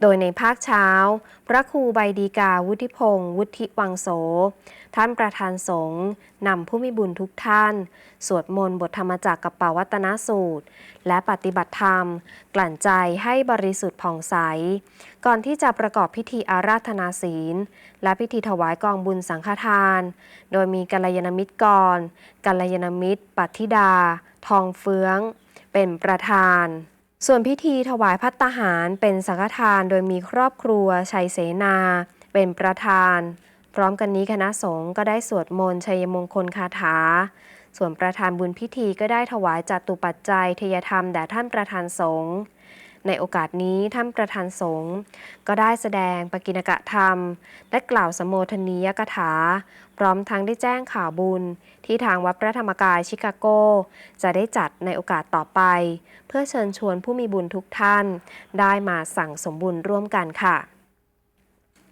โดยในภาคเช้า พระครูใบดีกาวุฒิพงศ์วุฒิวังโส ท่านประธานสงฆ์นำผู้มีบุญทุกท่าน สวดมนต์บทธรรมจักรกับปวัตนสูตร และปฏิบัติธรรม กลั่นใจให้บริสุทธิ์ผ่องใส ก่อนที่จะประกอบพิธีอาราธนาศีล และพิธีถวายกองบุญสังฆทาน โดยมีกัลยาณมิตรกรกัลยาณมิตร ปัทธิดา ทองเฟื้อง เป็นประธาน ส่วนพิธีถวายพัตตาหารเป็นสังฆทานโดยมีครอบครัวชัยเสนา เป็นประธาน พร้อมกันนี้คณะสงฆ์ก็ได้สวดมนต์ชัยมงคลคาถา ส่วนประธานบุญพิธีก็ได้ถวายจัตุปัจจัยเทยธรรมแด่ท่านประธานสงฆ์ ในโอกาสนี้ท่านประธานสงฆ์ก็ได้แสดงปกิณกะธรรม และกล่าวสมโภชนียกถา พร้อมทั้งได้แจ้งข่าวบุญ ที่ทางวัดพระธรรมกายชิคาโก จะได้จัดในโอกาสต่อไป เพื่อเชิญชวนผู้มีบุญทุกท่าน ได้มาสั่งสมบุญร่วมกันค่ะ